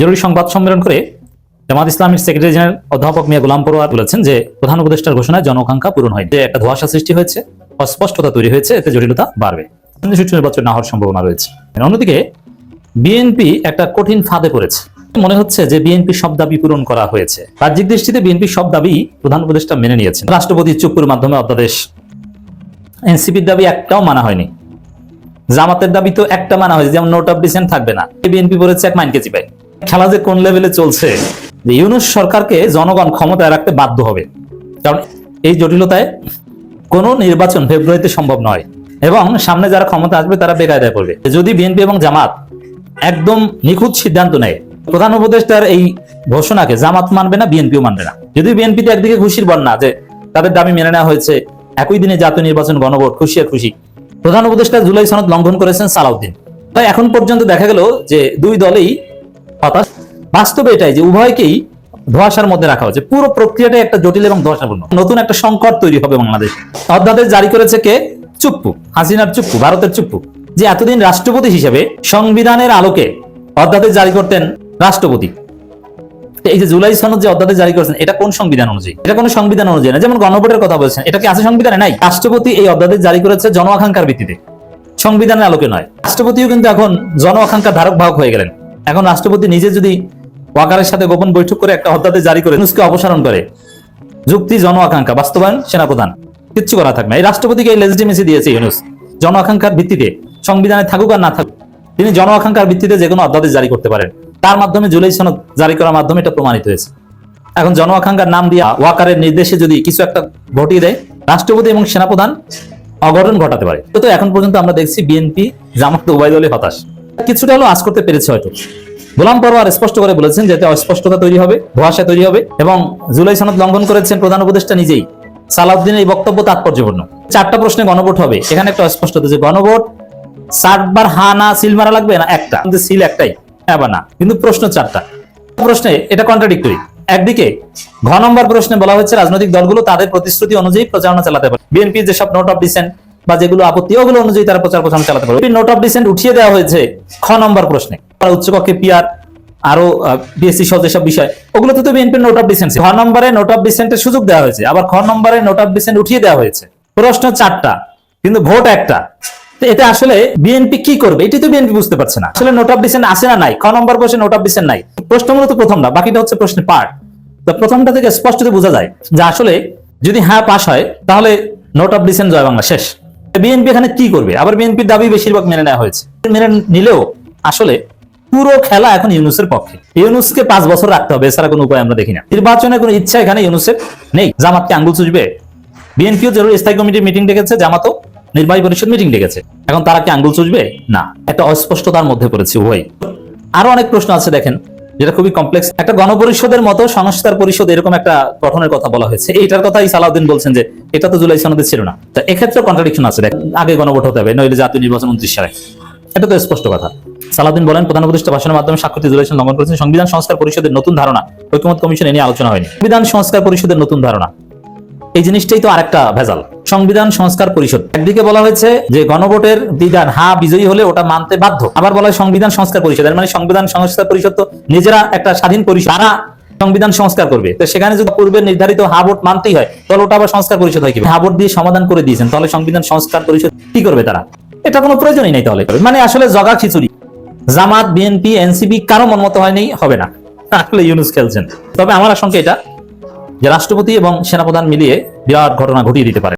জরুরি সংবাদ সম্মেলন করে জামাত ইসলামের সেক্রেটারি জেনারেল অধ্যাপক মিয়া গোলাম পরোয়ার বলেছেন যে, প্রধান উপদেষ্টার ঘোষণায় জনআকাঙ্ক্ষা পূরণ হয়। যে একটা ধোঁয়াশা সৃষ্টি হয়েছে, অস্পষ্টতা তৈরি হয়েছে, এতে জটিলতা বাড়বে। সুষ্ঠু নির্বাচন না হওয়ার সম্ভাবনা রয়েছে। অন্যদিকে বিএনপি একটা কঠিন ফাঁদে পড়েছে। মনে হচ্ছে যে বিএনপি সব দাবি পূরণ করা হয়েছে। রাজ্যিক দৃষ্টিতে বিএনপি সব দাবি প্রধান উপদেষ্টা মেনে নিয়েছেন। রাষ্ট্রপতি চুপুর মাধ্যমে অধ্যাদেশ। এনসিপির দাবি একটাও মানা হয়নি। জামাতের দাবি তো একটা মানা হয়েছে, যেমন নোট অফ ডিসেন্ট থাকবে না। বিএনপি বলেছে এক মাইন কেজি পাই খেলা যে কোন লেভেলে চলছে, যে ইউনুস সরকারকে জনগণ ক্ষমতায় রাখতে বাধ্য হবে। কারণ এই জটিলতায় কোনো নির্বাচন ফেব্রুয়ারিতে সম্ভব নয়। এবং সামনে যারা ক্ষমতা আসবে, তারা বেকায়দায় পড়বে। যদি বিএনপি এবং জামাত একদম নিখুঁত সিদ্ধান্ত নেয়, প্রধান উপদেষ্টার এই ঘোষণাকে জামাত মানবে না, বিএনপিও মানবে না। যদি বিএনপিতে একদিকে খুশির বন্যা, যে তাদের দাবি মেনে নেওয়া হয়েছে, একই দিনে জাতীয় নির্বাচন গণভোট, খুশি আর খুশি, প্রধান উপদেষ্টা জুলাই সনদ লঙ্ঘন করেছেন সালাউদ্দিন। তাই এখন পর্যন্ত দেখা গেল যে দুই দলেই হতাশ বাস্তবে এটাই যে উভয়কেই ধোয়াশার মধ্যে রাখা হচ্ছে পুরো প্রক্রিয়াটাই একটা জটিল এবং ধোয়াশাপূর্ণ। নতুন একটা সংকট তৈরি হবে বাংলাদেশ। অধ্যাদেশ জারি করেছে কে? চুপ্পু, হাসিনার চুপ্পু, ভারতের চুপ্পু। যে এতদিন রাষ্ট্রপতি হিসেবে সংবিধানের আলোকে অধ্যাদেশ জারি করতেন রাষ্ট্রপতি। এই যে জুলাই সনদ যে অধ্যাদেশ জারি করেছেন, এটা কোন সংবিধান অনুযায়ী? এটা কোন সংবিধান অনুযায়ী না। যেমন গণভোটের কথা বলছেন, এটা কি আছে সংবিধানে? নাই। রাষ্ট্রপতি এই অধ্যাদেশ জারি করেছে জন আকাঙ্ক্ষার ভিত্তিতে। সংবিধানের আলোকে নয়। রাষ্ট্রপতিও কিন্তু এখন জন আকাঙ্ক্ষা ধারক বাহক হয়ে গেলেন। এখন রাষ্ট্রপতি নিজে যদি ওয়াকারের সাথে গোপন বৈঠক করে একটা অধ্যাদেশ জারি করে নুসকে অপসারণ করে। যুক্তি, জন আকাঙ্ক্ষা, বাস্তবায়ন, সেনাপ্রধান, কিচ্ছু করা থাকবে এই রাষ্ট্রপতিকে এই লেজিটিমেসি দিয়েছে ইউনুস। জন আকাঙ্ক্ষার ভিত্তিতে সংবিধানে থাকুক আর না থাকুক, তিনি জন আকাঙ্ক্ষার ভিত্তিতে যে কোনো অধ্যাদেশ জারি করতে পারেন। তার মাধ্যমে জুলাই সনদ জারি করার মাধ্যমে এটা প্রমাণিত হয়েছে। এখন জন আকাঙ্ক্ষার নাম দিয়ে ওয়াকারের নির্দেশে যদি কিছু একটা ঘটিয়ে দেয়, রাষ্ট্রপতি এবং সেনাপ্রধান অঘটন ঘটাতে পারে। তো এখন পর্যন্ত আমরা দেখছি বিএনপি জামাত উভয় হতাশ। কিছুটা হলো আজ করতে পেরেছে হয়তো। গোলাম পরোয়ার স্পষ্ট করে বলেছেন যাতে অস্পষ্টতা তৈরি হবে, ধোয়াশা তৈরি হবে এবং জুলাই সনদ লঙ্ঘন করেছেন প্রধান উপদেষ্টা নিজেই। সালাউদ্দিনের এই বক্তব্য তাৎপর্যপূর্ণ। চারটা প্রশ্নে গণভোট হবে। এখানে একটা অস্পষ্টতা যে গণভোট ষাটবার হা না, সিল মারা লাগবে? না, একটা। কিন্তু সিল একটাই হ্যাঁ বা না? কিন্তু প্রশ্ন চারটা। প্রশ্নে এটা কন্ট্রাডিক্টরি একদিকে, ঘ নম্বর প্রশ্নে বলা হচ্ছে রাজনৈতিক দলগুলো তাদের প্রতিশ্রুতি অনুযায়ী প্রচারণা চালাতে পারে। বিএনপি যেসব নোট অফ ডিসেন্ট বা যেগুলো আপত্তি, ওগুলো অনুযায়ী তারা প্রচার প্রচারণা চালাতে পারে নোট অফ ডিসেন্ট উঠিয়ে দেওয়া হয়েছে খ নম্বর প্রশ্নে। উচ্চকক্ষে পিআর আরও বিএসসি সহ যেসব বিষয়, ওগুলোতে তো বিএনপির নোট অফ ডিসেন্ট ঘ নম্বরে নোট অফ ডিসেন্টের সুযোগ দেওয়া হয়েছে। আবার খ নম্বরে নোট অফ ডিসেন্ট উঠিয়ে দেওয়া হয়েছে। প্রশ্ন চারটা, কিন্তু ভোট একটা। এতে আসলে বিএনপি কি করবে? এটি তো বিএনপি বুঝতে পারছে না। আসলে নোট অফ ডিসেন্ট আছে না নাই? খ নম্বর প্রশ্নে নোট অফ ডিসেন্ট নাই। প্রশ্ন মূলত প্রথম না বাকিটা হচ্ছে প্রশ্নের পার্ট। তো প্রথমটা থেকে স্পষ্টত বোঝা যায় যে আসলে যদি হ্যাঁ পাশ হয়, তাহলে নোট অফ ডিসেন্ট জয় বাংলা শেষ। বিএনপি এখানে কি করবে? আবার বিএনপির দাবি বেশিরভাগ মেনে নেওয়া হয়েছে। মেনে নিলেও আসলে পুরো খেলা এখন ইউনুসের পক্ষে। ইউনুসকে পাঁচ বছর রাখতে হবে, এছাড়া কোনো উপায় আমরা দেখি না। নির্বাচনের কোনো ইচ্ছা এখানে ইউনুসের নেই। জামাতকে আঙ্গুল চুষবে। বিএনপিও জরুরি স্থায়ী কমিটির মিটিং ডেকেছে, জামাতও নির্বাহী পরিষদ মিটিং ডেকেছে। এখন তারা কি আঙ্গুল চুষবে? না। একটা অস্পষ্টতার মধ্যে পড়েছে উভয় আরও অনেক প্রশ্ন আছে, দেখেন। যেটা খুবই কমপ্লেক্স একটা গণপরিষদের মতো সংস্কার পরিষদ এরকম একটা গঠনের কথা বলা হয়েছে। এইটার কথাই সালাউদ্দিন বলছেন যে, এটা তো জুলাই সনদে ছিল না। তা এক্ষেত্রে কন্ট্রাডিকশন আছে। দেখ, আগে গণভোট হতে হবে, নইলে জাতীয় নির্বাচন উনত্রিশ সালে। এটা তো স্পষ্ট কথা। সালাউদ্দিন বলেন, প্রধান উপদেষ্টা ভাষণের মাধ্যমে স্বাক্ষরিত জুলাই সনদ লঙ্ঘন করেছেন। সংবিধান সংস্কার পরিষদের নতুন ধারণা। ঐক্যমত কমিশন এ নিয়ে আলোচনা হয়নি। সংবিধান সংস্কার পরিষদের নতুন ধারণা। এই জিনিসটাই তো আরেকটা ভেজাল। সংবিধান সংস্কার পরিষদ। একদিকে বলা হয়েছে যে গণভোটের বিধান, হা, বিজয়ী হলে ওটা মানতে বাধ্য। আবার বলা হয় সংবিধান সংস্কার পরিষদ। মানে সংবিধান সংস্কার পরিষদ তো নিজেরা একটা স্বাধীন পরিষদ। তারা সংবিধান সংস্কার করবে। তো সেখানে যদি পূর্বে নির্ধারিত হা ভোট মানতেই হয়, তাহলে ওটা আবার সংস্কার পরিষদ হয় কি হা ভোট দিয়ে সমাধান করে দিয়েছেন, তাহলে সংবিধান সংস্কার পরিষদ কি করবে তারা? এটা কোনো প্রয়োজনই নেই তাহলে। মানে আসলে জগা খিচুড়ি। জামাত, বিএনপি, এনসিপি, কারও মনমতো হয়নি, হবে না। আসলে ইউনুস খেলছেন। তবে আমার আশঙ্কা এটা যে রাষ্ট্রপতি এবং সেনাপ্রধান মিলিয়ে বিরাট ঘটনা ঘটিয়ে দিতে পারে।